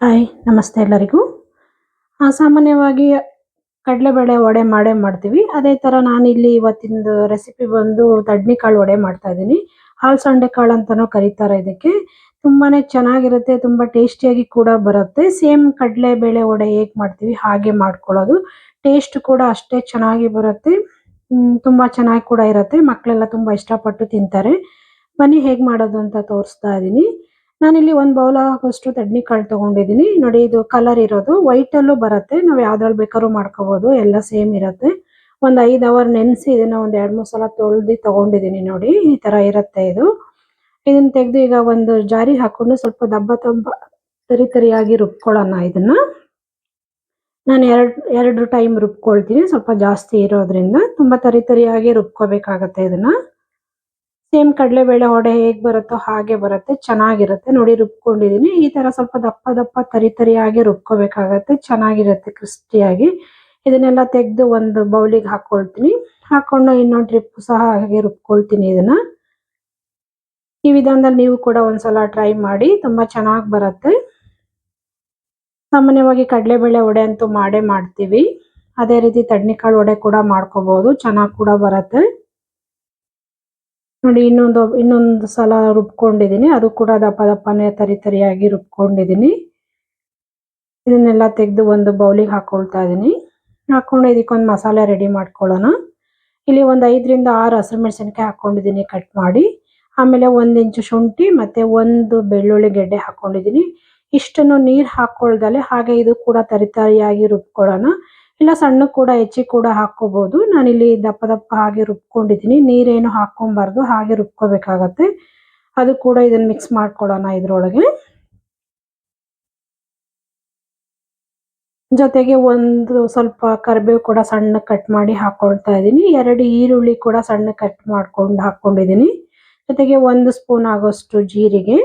Hi, ನಮಸ್ತೆ ಎಲ್ಲರಿಗೂ. ಸಾಮಾನ್ಯವಾಗಿ ಕಡಲೆಬೇಳೆ ವಡೆ ಮಾಡೇ ಮಾಡ್ತೀವಿ. ಅದೇ ತರ ನಾನಿಲ್ಲಿ ಇವತ್ತಿಂದು ರೆಸಿಪಿ ಬಂದು ತಡ್ನಿಕಾಳು ವಡೆ ಮಾಡ್ತಾ ಇದ್ದೀನಿ. ಹಾಲ್ಸಂಡೆ ಕಾಳು ಅಂತಾನೂ ಕರೀತಾರೆ ಇದಕ್ಕೆ. ತುಂಬಾನೇ ಚೆನ್ನಾಗಿರುತ್ತೆ, ತುಂಬಾ ಟೇಸ್ಟಿಯಾಗಿ ಕೂಡ ಬರುತ್ತೆ. ಸೇಮ್ ಕಡಲೆಬೇಳೆ ವಡೆ ಹೇಗೆ ಮಾಡ್ತೀವಿ, ಹಾಗೆ ಮಾಡ್ಕೊಳ್ಳೋದು. ಟೇಸ್ಟ್ ಕೂಡ ಅಷ್ಟೇ ಚೆನ್ನಾಗಿ ಬರುತ್ತೆ. ತುಂಬ ತುಂಬಾ ಚೆನ್ನಾಗಿ ಕೂಡ ಇರುತ್ತೆ. ಮಕ್ಕಳೆಲ್ಲ ತುಂಬಾ ಇಷ್ಟಪಟ್ಟು ತಿಂತಾರೆ. ಬನ್ನಿ, ಹೇಗೆ ಮಾಡೋದು ಅಂತ ತೋರಿಸ್ತಾ ಇದ್ದೀನಿ. ನಾನಿಲ್ಲಿ ಒಂದ್ ಬೌಲ್ ಆಗೋಷ್ಟು ತಡ್ನಿಕಾಳು ತಗೊಂಡಿದ್ದೀನಿ ನೋಡಿ, ಇದು ಕಲರ್ ಇರೋದು. ವೈಟ್ ಅಲ್ಲೂ ಬರುತ್ತೆ. ನಾವ್ ಯಾವ್ದ್ರಲ್ಲಿ ಬೇಕಾದ್ರೂ ಮಾಡ್ಕೋಬಹುದು ಎಲ್ಲ ಸೇಮ್ ಇರುತ್ತೆ. ಒಂದು ಐದು ಅವರ್ ನೆನೆಸಿ ಇದನ್ನ ಒಂದು ಎರಡು ಮೂರು ಸಲ ತೊಳ್ದಿ ತಗೊಂಡಿದ್ದೀನಿ ನೋಡಿ. ಈ ತರ ಇರುತ್ತೆ ಇದು. ಇದನ್ನ ತೆಗೆದು ಈಗ ಒಂದು ಜಾರಿ ಹಾಕೊಂಡು ಸ್ವಲ್ಪ ದಬ್ಬ ದಬ್ಬ ತರಿ ತರಿಯಾಗಿ ರುಬ್ಕೊಳ್ಳೋಣ ಇದನ್ನ. ನಾನು ಎರಡು ಎರಡು ಟೈಮ್ ರುಬ್ಕೊಳ್ತೀನಿ. ಸ್ವಲ್ಪ ಜಾಸ್ತಿ ಇರೋದ್ರಿಂದ ತುಂಬಾ ತರಿ ತರಿಯಾಗಿ ರುಬ್ಕೋಬೇಕಾಗತ್ತೆ ಇದನ್ನ. ಸೇಮ್ ಕಡಲೆಬೇಳೆ ವಡೆ ಹೇಗ್ ಬರುತ್ತೋ ಹಾಗೆ ಬರುತ್ತೆ, ಚೆನ್ನಾಗಿರುತ್ತೆ. ನೋಡಿ ರುಬ್ಕೊಂಡಿದೀನಿ. ಈ ತರ ಸ್ವಲ್ಪ ದಪ್ಪ ದಪ್ಪ ತರಿ ತರಿಯಾಗಿ ರುಬ್ಕೋಬೇಕಾಗತ್ತೆ. ಚೆನ್ನಾಗಿರುತ್ತೆ ಕ್ರಿಸ್ಪಿಯಾಗಿ. ಇದನ್ನೆಲ್ಲ ತೆಗೆದು ಒಂದು ಬೌಲಿಗೆ ಹಾಕೊಳ್ತೀನಿ. ಹಾಕೊಂಡು ಇನ್ನೊಂದು ಟ್ರಿಪ್ ಸಹ ಹಾಗೆ ರುಬ್ಕೊಳ್ತೀನಿ ಇದನ್ನ. ಈ ವಿಧಾನದಲ್ಲಿ ನೀವು ಕೂಡ ಒಂದ್ಸಲ ಟ್ರೈ ಮಾಡಿ. ತುಂಬಾ ಚೆನ್ನಾಗಿ ಬರುತ್ತೆ. ಸಾಮಾನ್ಯವಾಗಿ ಕಡಲೆಬೇಳೆ ವಡೆ ಅಂತೂ ಮಾಡೇ ಮಾಡ್ತೀವಿ. ಅದೇ ರೀತಿ ತಡ್ನಿಕಾಳು ವಡೆ ಕೂಡ ಮಾಡ್ಕೋಬಹುದು ಚೆನ್ನಾಗಿ ಕೂಡ ಬರುತ್ತೆ. ನೋಡಿ, ಇನ್ನೊಂದು ಇನ್ನೊಂದು ಸಲ ರುಬ್ಕೊಂಡಿದೀನಿ ಅದು ಕೂಡ ದಪ್ಪ ದಪ್ಪನೇ, ತರಿ ತರಿಯಾಗಿ ರುಬ್ಕೊಂಡಿದೀನಿ ಇದನ್ನೆಲ್ಲ ತೆಗೆದು ಒಂದು ಬೌಲಿಗೆ ಹಾಕೊಳ್ತಾ ಇದೀನಿ ಹಾಕೊಂಡು ಇದಕ್ಕೊಂದು ಮಸಾಲೆ ರೆಡಿ ಮಾಡ್ಕೊಳ್ಳೋಣ. ಇಲ್ಲಿ ಒಂದು ಐದರಿಂದ ಆರು ಹಸಿರು ಮೆಣಸಿನಕಾಯಿ ಹಾಕೊಂಡಿದೀನಿ ಕಟ್ ಮಾಡಿ. ಆಮೇಲೆ ಒಂದು ಇಂಚು ಶುಂಠಿ ಮತ್ತೆ ಒಂದು ಬೆಳ್ಳುಳ್ಳಿ ಗೆಡ್ಡೆ ಹಾಕ್ಕೊಂಡಿದ್ದೀನಿ. ಇಷ್ಟನ್ನು ನೀರು ಹಾಕ್ಕೊಳ್ದಲೆ ಹಾಗೆ ಇದು ಕೂಡ ತರಿತರಿಯಾಗಿ ರುಬ್ಕೊಳ್ಳೋಣ. ಇಲ್ಲ ಸಣ್ಣ ಕೂಡ ಹೆಚ್ಚಿ ಕೂಡ ಹಾಕೋಬಹುದು ನಾನಿಲ್ಲಿ ದಪ್ಪ ದಪ್ಪ ಹಾಗೆ ರುಬ್ಕೊಂಡಿದೀನಿ ನೀರೇನು ಹಾಕೊಂಬಾರ್ದು ಹಾಗೆ ರುಬ್ಕೋಬೇಕಾಗತ್ತೆ. ಅದು ಕೂಡ ಇದನ್ನ ಮಿಕ್ಸ್ ಮಾಡ್ಕೊಳ್ಳೋಣ ಇದ್ರೊಳಗೆ. ಜೊತೆಗೆ ಒಂದು ಸ್ವಲ್ಪ ಕರಿಬೇವು ಕೂಡ ಸಣ್ಣ ಕಟ್ ಮಾಡಿ ಹಾಕೊಳ್ತಾ ಇದೀನಿ ಎರಡು ಈರುಳ್ಳಿ ಕೂಡ ಸಣ್ಣ ಕಟ್ ಮಾಡ್ಕೊಂಡು ಹಾಕೊಂಡಿದ್ದೀನಿ ಜೊತೆಗೆ ಒಂದು ಸ್ಪೂನ್ ಆಗೋಷ್ಟು ಜೀರಿಗೆ.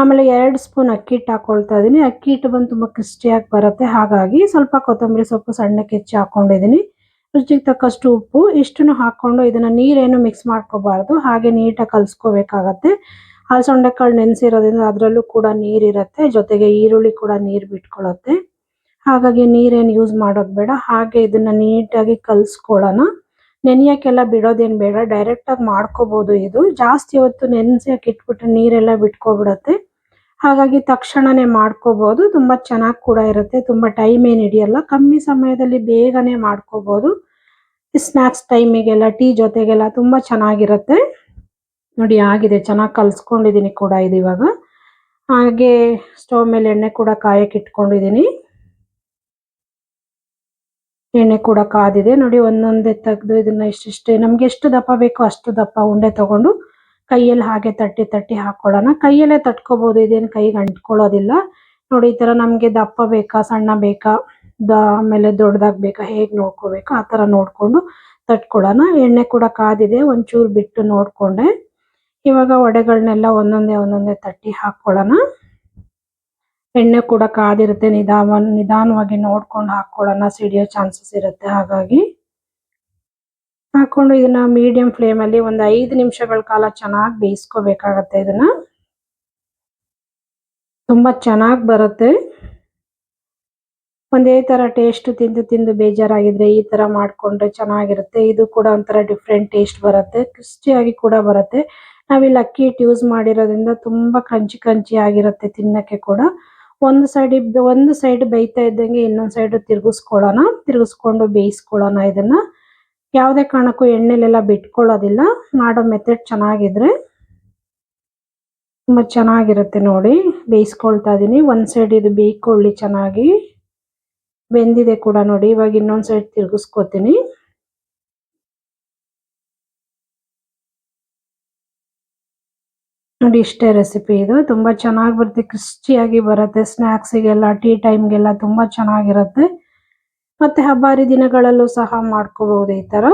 ಆಮೇಲೆ ಎರಡು ಸ್ಪೂನ್ ಅಕ್ಕಿ ಹಿಟ್ಟು ಹಾಕೊಳ್ತಾ ಇದ್ದೀನಿ ಅಕ್ಕಿ ಹಿಟ್ಟು ಬಂದು ತುಂಬಾ ಕ್ರಿಸ್ಟಿಯಾಗಿ ಬರುತ್ತೆ. ಹಾಗಾಗಿ ಸ್ವಲ್ಪ ಕೊತ್ತಂಬರಿ ಸೊಪ್ಪು ಸಣ್ಣಕ್ಕೆ ಹೆಚ್ಚಿ ಹಾಕೊಂಡಿದೀನಿ. ರುಚಿಗೆ ತಕ್ಕಷ್ಟು ಉಪ್ಪು, ಇಷ್ಟನ್ನು ಹಾಕೊಂಡು ಇದನ್ನ ನೀರೇನು ಮಿಕ್ಸ್ ಮಾಡ್ಕೋಬಾರ್ದು. ಹಾಗೆ ನೀಟಾಗಿ ಕಲಿಸ್ಕೋಬೇಕಾಗತ್ತೆ. ಕಾಳು ನೆನೆಸಿರೋದ್ರಿಂದ ಅದರಲ್ಲೂ ಕೂಡ ನೀರಿರುತ್ತೆ ಜೊತೆಗೆ ಈರುಳ್ಳಿ ಕೂಡ ನೀರ್ ಬಿಟ್ಕೊಳ್ಳುತ್ತೆ ಹಾಗಾಗಿ ನೀರೇನು ಯೂಸ್ ಮಾಡೋದು ಬೇಡ. ಹಾಗೆ ಇದನ್ನ ನೀಟಾಗಿ ಕಲಿಸ್ಕೊಳ್ಳೋಣ. ನೆನೆಯೋಕ್ಕೆಲ್ಲ ಬಿಡೋದೇನು ಬೇಡ. ಡೈರೆಕ್ಟಾಗಿ ಮಾಡ್ಕೋಬೋದು ಇದು. ಜಾಸ್ತಿ ಹೊತ್ತು ನೆನೆಸಿ ಇಟ್ಬಿಟ್ರೆ ನೀರೆಲ್ಲ ಬಿಟ್ಕೊಬಿಡತ್ತೆ. ಹಾಗಾಗಿ ತಕ್ಷಣನೇ ಮಾಡ್ಕೋಬೋದು. ತುಂಬಾ ಚೆನ್ನಾಗಿ ಕೂಡ ಇರುತ್ತೆ. ತುಂಬಾ ಟೈಮ್ ಏನು ಹಿಡಿಯಲ್ಲ. ಕಮ್ಮಿ ಸಮಯದಲ್ಲಿ ಬೇಗನೆ ಮಾಡ್ಕೋಬೋದು. ಸ್ನಾಕ್ಸ್ ಟೈಮಿಗೆಲ್ಲ ಟೀ ಜೊತೆಗೆಲ್ಲ ತುಂಬಾ ಚೆನ್ನಾಗಿರುತ್ತೆ. ನೋಡಿ, ಆಗಿದೆ. ಚೆನ್ನಾಗಿ ಕಲಿಸ್ಕೊಂಡಿದ್ದೀನಿ ಕೂಡ ಇದು ಇವಾಗ. ಹಾಗೆ ಸ್ಟವ್ ಮೇಲೆ ಎಣ್ಣೆ ಕೂಡ ಕಾಯಕ್ಕೆ ಇಟ್ಕೊಂಡಿದ್ದೀನಿ ಎಣ್ಣೆ ಕೂಡ ಕಾದಿದೆ. ನೋಡಿ, ಒಂದೊಂದೇ ತೆಗೆದು ಇದನ್ನ ಇಷ್ಟಿಷ್ಟೇ ನಮ್ಗೆ ಎಷ್ಟು ದಪ್ಪ ಬೇಕೋ ಅಷ್ಟು ದಪ್ಪ ಉಂಡೆ ತಗೊಂಡು ಕೈಯಲ್ಲಿ ಹಾಗೆ ತಟ್ಟಿ ತಟ್ಟಿ ಹಾಕೊಳ್ಳೋಣ. ಕೈಯಲ್ಲೇ ತಟ್ಕೋಬಹುದು ಇದೇನು ಕೈಗೆ ಅಂಟ್ಕೊಳ್ಳೋದಿಲ್ಲ. ನೋಡಿ, ಈ ತರ ನಮಗೆ ದಪ್ಪ ಬೇಕಾ, ಸಣ್ಣ ಬೇಕಾ, ದ ಆಮೇಲೆ ದೊಡ್ಡದಾಗ್ ಬೇಕಾ, ಹೇಗೆ ನೋಡ್ಕೋಬೇಕು, ಆ ತರ ನೋಡ್ಕೊಂಡು ತಟ್ಕೊಳ್ಳೋಣ. ಎಣ್ಣೆ ಕೂಡ ಕಾದಿದೆ, ಒಂಚೂರು ಬಿಟ್ಟು ನೋಡ್ಕೊಂಡೆ. ಇವಾಗ ವಡೆಗಳನ್ನೆಲ್ಲ ಒಂದೊಂದೇ ಒಂದೊಂದೇ ತಟ್ಟಿ ಹಾಕೊಳ್ಳೋಣ. ಎಣ್ಣೆ ಕೂಡ ಕಾದಿರುತ್ತೆ ನಿಧಾನ ನಿಧಾನವಾಗಿ ನೋಡ್ಕೊಂಡು ಹಾಕೊಳ್ಳೋಣ, ಸಿಡಿಯೋ ಚಾನ್ಸಸ್ ಇರುತ್ತೆ ಹಾಗಾಗಿ. ಇದನ್ನ ಮೀಡಿಯಂ ಫ್ಲೇಮ್ ಅಲ್ಲಿ ಒಂದು ಐದು ನಿಮಿಷಗಳ ಕಾಲ ಚೆನ್ನಾಗಿ ಬೇಯಿಸ್ಕೋಬೇಕಾಗತ್ತೆ ಇದನ್ನ. ತುಂಬಾ ಚೆನ್ನಾಗಿ ಬರುತ್ತೆ. ಒಂದೇ ತರ ಟೇಸ್ಟ್ ತಿಂದು ತಿಂದು ಬೇಜಾರಾಗಿದ್ರೆ ಈ ತರ ಮಾಡ್ಕೊಂಡ್ರೆ ಚೆನ್ನಾಗಿರುತ್ತೆ. ಇದು ಕೂಡ ಒಂಥರ ಡಿಫ್ರೆಂಟ್ ಟೇಸ್ಟ್ ಬರುತ್ತೆ. ಕ್ರಿಸ್ಪಿಯಾಗಿ ಕೂಡ ಬರುತ್ತೆ. ನಾವಿಲ್ಲಿ ಅಕ್ಕಿ ಹಿಟ್ಟು ಯೂಸ್ ಮಾಡಿರೋದ್ರಿಂದ ತುಂಬಾ ಕ್ರಂಚಿ ಕ್ರಂಚಿ ಆಗಿರುತ್ತೆ ತಿನ್ನಕ್ಕೆ ಕೂಡ. ಒಂದು ಸೈಡ್ ಒಂದು ಸೈಡ್ ಬೇಯ್ತಾ ಇದ್ದಂಗೆ ಇನ್ನೊಂದ್ ಸೈಡ್ ತಿರ್ಗಿಸ್ಕೊಳ್ಳೋಣ. ತಿರ್ಗಿಸ್ಕೊಂಡು ಬೇಯಿಸ್ಕೊಳ್ಳೋಣ ಇದನ್ನ. ಯಾವುದೇ ಕಾರಣಕ್ಕೂ ಎಣ್ಣೆಲೆಲ್ಲ ಬಿಟ್ಕೊಳ್ಳೋದಿಲ್ಲ. ಮಾಡೋ ಮೆಥಡ್ ಚೆನ್ನಾಗಿದ್ರೆ ತುಂಬಾ ಚೆನ್ನಾಗಿರುತ್ತೆ ನೋಡಿ. ಬೇಯಿಸ್ಕೊಳ್ತಾ ಇದ್ದೀನಿ ಒಂದು ಸೈಡ್ ಇದು ಬೇಯ್ಕೊಳ್ಳಿ ಚೆನ್ನಾಗಿ. ಬೆಂದಿದೆ ಕೂಡ ನೋಡಿ. ಇವಾಗ ಇನ್ನೊಂದು ಸೈಡ್ ತಿರುಗಿಸ್ಕೋತೀನಿ. ನೋಡಿ ಇಷ್ಟೇ ರೆಸಿಪಿ ಇದು. ತುಂಬ ಚೆನ್ನಾಗಿ ಬರುತ್ತೆ. ಕ್ರಿಸ್ಪಿಯಾಗಿ ಬರುತ್ತೆ ಸ್ನ್ಯಾಕ್ಸಿಗೆಲ್ಲ ಟೀ ಟೈಮ್ಗೆಲ್ಲ ತುಂಬ ಚೆನ್ನಾಗಿರುತ್ತೆ. ಮತ್ತೆ ಹಬ್ಬ ಹರಿದಿನಗಳಲ್ಲೂ ಸಹ ಮಾಡ್ಕೋಬಹುದು ಈ ತರ.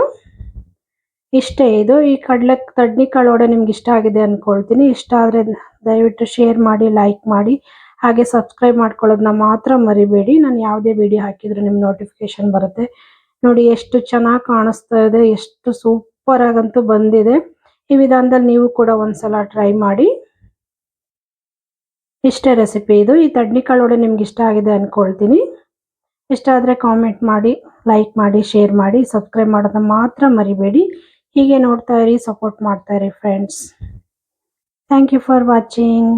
ಇಷ್ಟೇ ಇದು. ಈ ಕಡಲೆ ತಡ್ನಿ ವಡೆ ನಿಮ್ಗೆ ಇಷ್ಟ ಆಗಿದೆ ಅಂದ್ಕೊಳ್ತೀನಿ ಇಷ್ಟ ಆದ್ರೆ ದಯವಿಟ್ಟು ಶೇರ್ ಮಾಡಿ ಲೈಕ್ ಮಾಡಿ. ಹಾಗೆ ಸಬ್ಸ್ಕ್ರೈಬ್ ಮಾಡ್ಕೊಳ್ಳೋದನ್ನ ಮಾತ್ರ ಮರಿಬೇಡಿ. ನಾನು ಯಾವುದೇ ವಿಡಿಯೋ ಹಾಕಿದ್ರು ನಿಮ್ಮ ನೋಟಿಫಿಕೇಶನ್ ಬರುತ್ತೆ. ನೋಡಿ ಎಷ್ಟು ಚೆನ್ನಾಗಿ ಕಾಣಿಸ್ತಾ ಇದೆ. ಎಷ್ಟು ಸೂಪರ್ ಆಗಂತೂ ಬಂದಿದೆ. ಈ ವಿಧಾನದಲ್ಲಿ ನೀವು ಕೂಡ ಒಂದ್ಸಲ ಟ್ರೈ ಮಾಡಿ. ಇಷ್ಟೇ ರೆಸಿಪಿ ಇದು. ಈ ತಡ್ನಿ ವಡೆ ನಿಮ್ಗೆ ಇಷ್ಟ ಆಗಿದೆ ಅಂದ್ಕೊಳ್ತೀನಿ ಇಷ್ಟ ಆದರೆ ಕಾಮೆಂಟ್ ಮಾಡಿ ಲೈಕ್ ಮಾಡಿ ಶೇರ್ ಮಾಡಿ ಸಬ್ಸ್ಕ್ರೈಬ್ ಮಾಡೋದನ್ನ ಮಾತ್ರ ಮರಿಬೇಡಿ. ಹೀಗೆ ನೋಡ್ತಾ ಇರಿ ಸಪೋರ್ಟ್ ಮಾಡ್ತಾ ಇರಿ friends thank you for watching